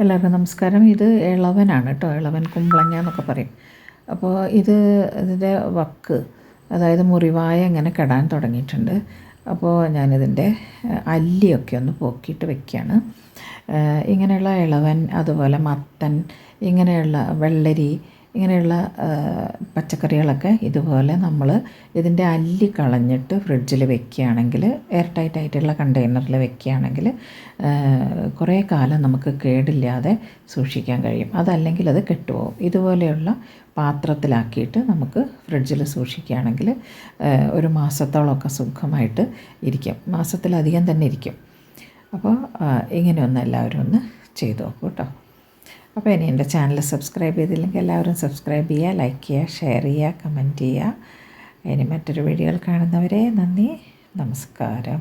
എല്ലാവർക്കും നമസ്കാരം. ഇത് ഇളവനാണ് കേട്ടോ. ഇളവൻ കുമ്പളങ്ങ എന്നൊക്കെ പറയും. അപ്പോൾ ഇത് ഇതിന്റെ വക്ക് അതായത് മുറിവായ ഇങ്ങനെ കെടാൻ തുടങ്ങിയിട്ടുണ്ട്. അപ്പോൾ ഞാനിതിന്റെ അല്ലിയൊക്കെ ഒന്ന് പോക്കിയിട്ട് വെക്കുകയാണ്. ഇങ്ങനെയുള്ള ഇളവൻ അതുപോലെ മത്തൻ ഇങ്ങനെയുള്ള വെള്ളരി ഇങ്ങനെയുള്ള പച്ചക്കറികളൊക്കെ ഇതുപോലെ നമ്മൾ ഇതിന്റെ അല്ലി കളഞ്ഞിട്ട് ഫ്രിഡ്ജിൽ വെക്കുകയാണെങ്കിൽ എയർ ടൈറ്റ് ആയിട്ടുള്ള കണ്ടെയ്നറിൽ വെക്കുകയാണെങ്കിൽ കുറേ കാലം നമുക്ക് കേടില്ലാതെ സൂക്ഷിക്കാൻ കഴിയും. അതല്ലെങ്കിൽ അത് കെട്ടുപോകും. ഇതുപോലെയുള്ള പാത്രത്തിലാക്കിയിട്ട് നമുക്ക് ഫ്രിഡ്ജിൽ സൂക്ഷിക്കുകയാണെങ്കിൽ ഒരു മാസത്തോളമൊക്കെ സുഖമായിട്ട് ഇരിക്കും. മാസത്തിലധികം തന്നെ ഇരിക്കും. അപ്പോൾ ഇങ്ങനെയൊന്ന് എല്ലാവരും ഒന്ന് ചെയ്തു നോക്കൂ കേട്ടോ. അപ്പോൾ ഇനി എന്റെ ചാനൽ സബ്സ്ക്രൈബ് ചെയ്തില്ലെങ്കിൽ എല്ലാവരും സബ്സ്ക്രൈബ് ചെയ്യുക ലൈക്ക് ചെയ്യുക ഷെയർ ചെയ്യുക കമന്റ് ചെയ്യുക. ഇനി മറ്റൊരു വീഡിയോകൾ കാണുന്നവരെ നന്ദി നമസ്കാരം.